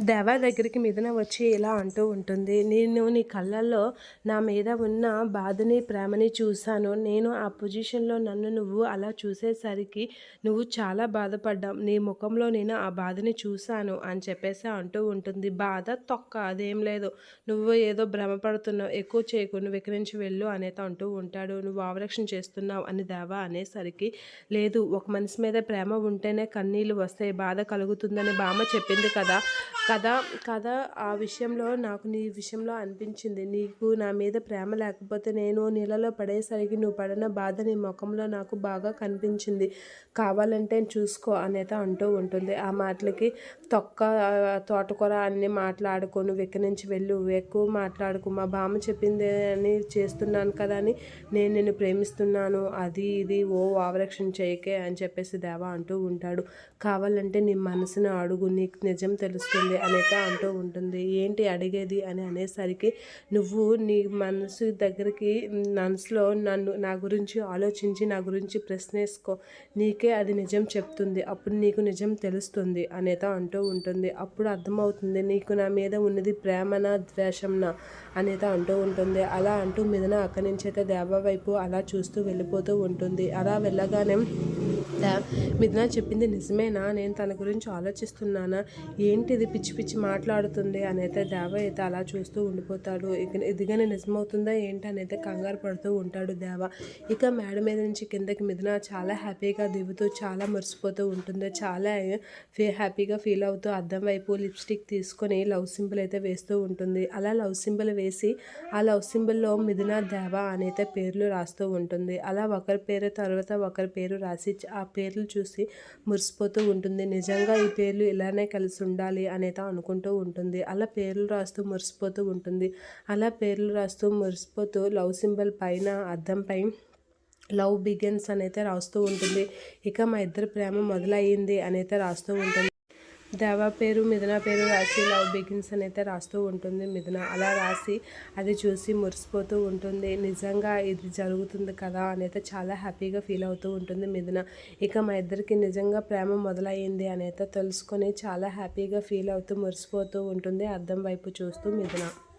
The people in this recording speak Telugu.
దేవా దగ్గరికి మిథున వచ్చి ఇలా అంటూ ఉంటుంది. నేను నీ కళ్ళల్లో నా మీద ఉన్న బాధని ప్రేమని చూశాను. నేను ఆ పొజిషన్లో నన్ను నువ్వు అలా చూసేసరికి నువ్వు చాలా బాధపడ్డావు. నీ ముఖంలో నేను ఆ బాధని చూశాను అని చెప్పేసి అంటూ ఉంటుంది. బాధ తొక్క అదేం లేదు. నువ్వు ఏదో భ్రమపడుతున్నావు. ఎక్కువ చేయకు. నువ్వు ఇక్కడి నుంచి వెళ్ళు అనేది అంటూ ఉంటాడు. నువ్వు ఆవరక్షణ చేస్తున్నావు అని దేవా అనేసరికి లేదు. ఒక మనిషి మీద ప్రేమ ఉంటేనే కన్నీళ్ళు వస్తాయి. బాధ కలుగుతుందని బామ్మ చెప్పింది కదా. కథ కథ ఆ విషయంలో నాకు నీ విషయంలో అనిపించింది. నీకు నా మీద ప్రేమ లేకపోతే నేను నీళ్ళలో పడేసరికి నువ్వు పడిన బాధ నీ ముఖంలో నాకు బాగా కనిపించింది. కావాలంటే చూసుకో అనేత అంటూ ఉంటుంది. ఆ మాటలకి తొక్క తోటకూర అన్ని మాట్లాడుకో నువ్వు ఇక్కడి నుంచి వెళ్ళు. ఎక్కువ మాట్లాడుకో. మా బామ్మ చెప్పింది అని చేస్తున్నాను కదా అని నేను నిన్ను ప్రేమిస్తున్నాను. అది ఇది ఓ ఆవరక్షణ చేయకే అని చెప్పేసి దేవా అంటూ ఉంటాడు. కావాలంటే నీ మనసును అడుగు. నీకు నిజం తెలుస్తుంది. అనేత అంటూ ఉంటుంది. ఏంటి అడిగేది అని అనేసరికి నువ్వు నీ మనసు దగ్గరికి మనసులో నన్ను నా గురించి ఆలోచించి నా గురించి ప్రశ్నేసుకో. నీకే అది నిజం చెప్తుంది. అప్పుడు నీకు నిజం తెలుస్తుంది అనేత అంటూ ఉంటుంది. అప్పుడు అర్థమవుతుంది నీకు నా మీద ఉన్నది ప్రేమనా ద్వేషంనా అనేత అంటూ ఉంటుంది. అలా అంటూ మీదన అక్కడి నుంచి అయితే దేవ వైపు అలా చూస్తూ వెళ్ళిపోతూ ఉంటుంది. అలా వెళ్ళగానే మిథున చెప్పింది నిజమేనా? నేను తన గురించి ఆలోచిస్తున్నానా? ఏంటిది పిచ్చి పిచ్చి మాట్లాడుతుంది అని అయితే దేవ అయితే అలా చూస్తూ ఉండిపోతాడు. ఇక ఇదిగానే నిజమవుతుందా ఏంటి అని అయితే కంగారు పడుతూ ఉంటాడు దేవ. ఇక మేడ మీద నుంచి కిందకి మిథున చాలా హ్యాపీగా దిగుతూ చాలా మురిసిపోతూ ఉంటుంది. చాలా ఫీ హ్యాపీగా ఫీల్ అవుతూ అద్దం వైపు లిప్స్టిక్ తీసుకొని లవ్ సింబల్ అయితే వేస్తూ ఉంటుంది. అలా లవ్ సింబల్ వేసి ఆ లవ్ సింబల్లో మిథున దేవ అనైతే పేర్లు రాస్తూ ఉంటుంది. అలా ఒకరి పేరు తర్వాత ఒకరి పేరు రాసి ఆ పేర్లు చూసి మురిసిపోతూ ఉంటుంది. నిజంగా ఈ పేర్లు ఇలానే కలిసి ఉండాలి అనేది అనుకుంటూ ఉంటుంది. అలా పేర్లు రాస్తూ మురిసిపోతూ ఉంటుంది. అలా పేర్లు రాస్తూ మురిసిపోతూ లవ్ సింబల్ పైన అద్దంపై లవ్ బిగిన్స్ అనైతే రాస్తూ ఉంటుంది. ఇక మా ఇద్దరు ప్రేమ మొదలయ్యింది అనైతే రాస్తూ ఉంటుంది. దేవా పేరు మిథున పేరు రాసి లవ్ బిగిన్స్ అని అయితే రాస్తూ ఉంటుంది. మిథున అలా రాసి అది చూసి మురిసిపోతూ ఉంటుంది. నిజంగా ఇది జరుగుతుంది కదా అని అయితే చాలా హ్యాపీగా ఫీల్ అవుతూ ఉంటుంది మిథున. ఇక మా ఇద్దరికి నిజంగా ప్రేమ మొదలయ్యింది అని అయితే తెలుసుకొని చాలా హ్యాపీగా ఫీల్ అవుతూ మురిసిపోతూ ఉంటుంది అర్థం వైపు చూస్తూ మిథున.